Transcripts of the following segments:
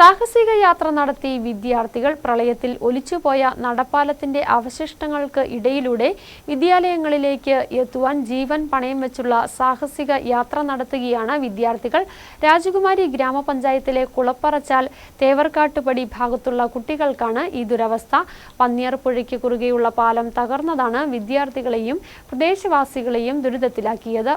സാഹസിക യാത്ര നടത്തി വിദ്യാർത്ഥികൾ പ്രളയത്തിൽ ഒലിച്ചുപോയ നടപ്പാലത്തിന്റെ അവശിഷ്ടങ്ങൾക്ക് ഇടയിലൂടെ വിദ്യാലയങ്ങളിലേക്ക് എത്തുവാൻ ജീവൻ പണയം വെച്ചുള്ള സാഹസിക യാത്ര നടത്തുകയാണ് വിദ്യാർത്ഥികൾ. രാജകുമാരി ഗ്രാമപഞ്ചായത്തിലെ കുളപ്പറച്ചാൽ തേവർക്കാട്ടുപടി ഭാഗത്തുള്ള കുട്ടികൾക്കാണ് ഈ ദുരവസ്ഥ. പന്നിയർപ്പുഴയ്ക്ക് കുറുകെയുള്ള പാലം തകർന്നതാണ് വിദ്യാർത്ഥികളെയും പ്രദേശവാസികളെയും ദുരിതത്തിലാക്കിയത്.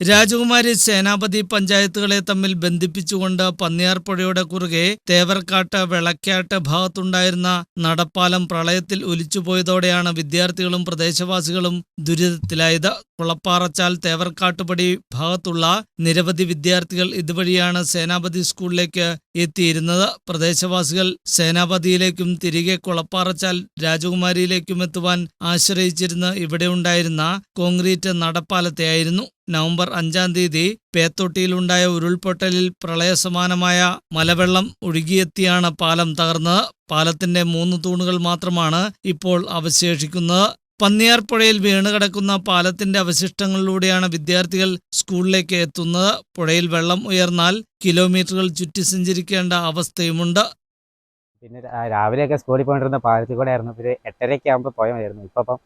രാജകുമാരി സേനാപതി പഞ്ചായത്തുകളെ തമ്മിൽ ബന്ധിപ്പിച്ചുകൊണ്ട് പന്നിയാർപ്പുഴയുടെ കുറുകെ തേവർക്കാട്ട് വെളക്കാട്ട് ഭാഗത്തുണ്ടായിരുന്ന നടപ്പാലം പ്രളയത്തിൽ ഒലിച്ചുപോയതോടെയാണ് വിദ്യാർത്ഥികളും പ്രദേശവാസികളും ദുരിതത്തിലായത്. കുളപ്പാറച്ചാൽ തേവർക്കാട്ടുപടി ഭാഗത്തുള്ള നിരവധി വിദ്യാർത്ഥികൾ ഇതുവഴിയാണ് സേനാപതി സ്കൂളിലേക്ക് എത്തിയിരുന്നത്. പ്രദേശവാസികൾ സേനാപതിയിലേക്കും തിരികെ കുളപ്പാറച്ചാൽ രാജകുമാരിയിലേക്കും എത്തുവാൻ ആശ്രയിച്ചിരുന്ന ഇവിടെ ഉണ്ടായിരുന്ന കോൺക്രീറ്റ് നടപ്പാലത്തെയായിരുന്നു. നവംബർ അഞ്ചാം തീയതി പേത്തൊട്ടിയിലുണ്ടായ ഉരുൾപൊട്ടലിൽ പ്രളയസമാനമായ മലവെള്ളം ഒഴുകിയെത്തിയാണ് പാലം തകർന്നത്. പാലത്തിന്റെ മൂന്ന് തൂണുകൾ മാത്രമാണ് ഇപ്പോൾ അവശേഷിക്കുന്നത്. പന്നിയാർപ്പുഴയിൽ വീണുകിടക്കുന്ന പാലത്തിന്റെ അവശിഷ്ടങ്ങളിലൂടെയാണ് വിദ്യാർത്ഥികൾ സ്കൂളിലേക്ക് എത്തുന്നത്. പുഴയിൽ വെള്ളം ഉയർന്നാൽ കിലോമീറ്ററുകൾ ചുറ്റി സഞ്ചരിക്കേണ്ട അവസ്ഥയുമുണ്ട്. പിന്നെ രാവിലെയൊക്കെ സ്കൂളിൽ പോയിട്ടിരുന്ന പാലത്തിൽ കൂടെ ആയിരുന്നു. ഒരു എട്ടരയ്ക്ക് ആകുമ്പോൾ പോയാൽ മതിയായിരുന്നു. ഇപ്പം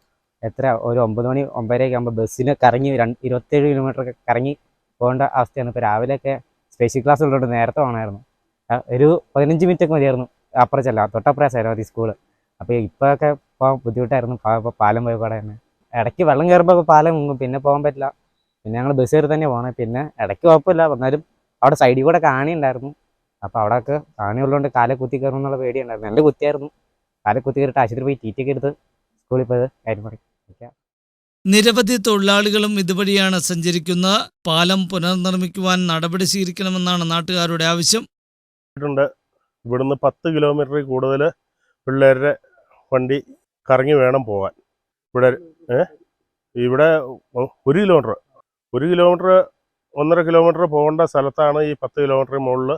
എത്ര ഒരു ഒമ്പത് മണി ഒമ്പതരയൊക്കെ ആകുമ്പോൾ ബസ്സിന് കറങ്ങി രണ്ട് ഇരുപത്തേഴ് കിലോമീറ്ററൊക്കെ കറങ്ങി പോകേണ്ട അവസ്ഥയാണ്. ഇപ്പോൾ രാവിലെയൊക്കെ സ്പെഷ്യൽ ക്ലാസ് ഉള്ളതുകൊണ്ട് നേരത്തെ വേണമായിരുന്നു ഒരു പതിനഞ്ച് മിനിറ്റൊക്കെ മതിയായിരുന്നു. അപ്പുറം ചെല്ലാം തൊട്ടപ്പുറം സ്കൂൾ. അപ്പോൾ ഇപ്പോഴൊക്കെ പോകാൻ ബുദ്ധിമുട്ടായിരുന്നു. ഇപ്പോൾ ഇപ്പൊ പാലം പോയ കൂടെ തന്നെ. ഇടയ്ക്ക് വെള്ളം കയറുമ്പോൾ പാലം മുങ്ങും. പിന്നെ പോകാൻ പറ്റില്ല. പിന്നെ ഞങ്ങൾ ബസ് കയറി തന്നെ പോകണേ പിന്നെ ഇടയ്ക്ക് കുഴപ്പമില്ല. വന്നാലും അവിടെ സൈഡിൽ കൂടെ കാണി ഉണ്ടായിരുന്നു അപ്പോൾ അവിടെയൊക്കെ കാണി ഉള്ളതുകൊണ്ട് കാലെ കുത്തി കയറും എന്നുള്ള പേടിയുണ്ടായിരുന്നു. എന്റെ കുത്തിയായിരുന്നു. കാലെ കുത്തി കയറിയിട്ട് ആശുപത്രി പോയി ടീറ്റൊക്കെ എടുത്ത് സ്കൂളിൽ പോയത് കാര്യം പറയും. നിരവധി തൊഴിലാളികളും ഇതുവഴിയാണ് സഞ്ചരിക്കുന്നത് പാലം പുനർനിർമ്മിക്കുവാൻ നടപടി സ്വീകരിക്കണമെന്നാണ് നാട്ടുകാരുടെ ആവശ്യം. ഇവിടുന്ന് പത്ത് കിലോമീറ്ററിൽ കൂടുതൽ പിള്ളേരുടെ വണ്ടി കറങ്ങി വേണം പോകാൻ ഇവിടെ ഏ? ഇവിടെ ഒരു കിലോമീറ്റർ ഒരു കിലോമീറ്റർ ഒന്നര കിലോമീറ്റർ പോകേണ്ട സ്ഥലത്താണ് ഈ പത്ത് കിലോമീറ്റർ മുകളിൽ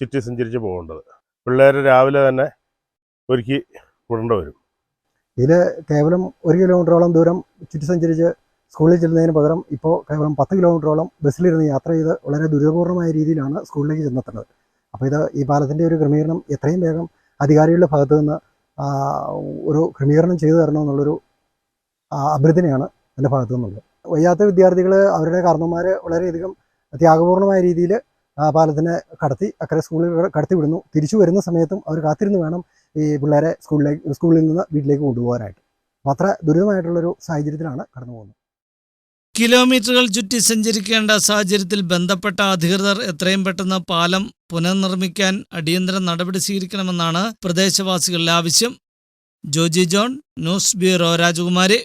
ചുറ്റി സഞ്ചരിച്ച് പോകേണ്ടത്. പിള്ളേർ രാവിലെ തന്നെ ഒരുക്കി വിടേണ്ടി വരും. ഇതിൽ കേവലം ഒരു കിലോമീറ്ററോളം ദൂരം ചുറ്റി സഞ്ചരിച്ച് സ്കൂളിൽ ചെല്ലുന്നതിന് പകരം ഇപ്പോൾ കേവലം പത്ത് കിലോമീറ്ററോളം ബസ്സിലിരുന്ന് യാത്ര ചെയ്ത് വളരെ ദുരിതപൂർണമായ രീതിയിലാണ് സ്കൂളിലേക്ക് ചെന്നെത്തുന്നത്. അപ്പോൾ ഇത് ഈ പാലത്തിന്റെ ഒരു ക്രമീകരണം എത്രയും വേഗം അധികാരികളുടെ ഭാഗത്തു നിന്ന് ഒരു ക്രമീകരണം ചെയ്തു തരണം എന്നുള്ളൊരു അഭ്യർത്ഥനയാണ് എന്റെ ഭാഗത്തു നിന്നുള്ളത്. വയ്യാത്ത വിദ്യാർത്ഥികൾ അവരുടെ കാരണവന്മാർ വളരെയധികം ത്യാഗപൂർണമായ രീതിയിൽ പാലത്തിനെ കടത്തി അക്കരെ സ്കൂളിൽ കടത്തി വിടുന്നു. തിരിച്ചു വരുന്ന സമയത്തും അവർ കാത്തിരുന്ന് വേണം ഈ പിള്ളേരെ സ്കൂളിലേക്ക് സ്കൂളിൽ നിന്ന് വീട്ടിലേക്ക് കൊണ്ടുപോകാനായിട്ട്. അപ്പം അത്ര ദുരിതമായിട്ടുള്ളൊരു സാഹചര്യത്തിലാണ് കടന്നു പോകുന്നത് കിലോമീറ്ററുകൾ ചുറ്റി സഞ്ചരിക്കേണ്ട സാഹചര്യത്തിൽ ബന്ധപ്പെട്ട അധികൃതർ എത്രയും പെട്ടെന്ന് പാലം പുനർനിർമ്മിക്കാൻ അടിയന്തര നടപടി സ്വീകരിക്കണമെന്നാണ് പ്രദേശവാസികളുടെ ആവശ്യം. ജോജി ജോൺ ന്യൂസ് ബ്യൂറോ രാജകുമാരി.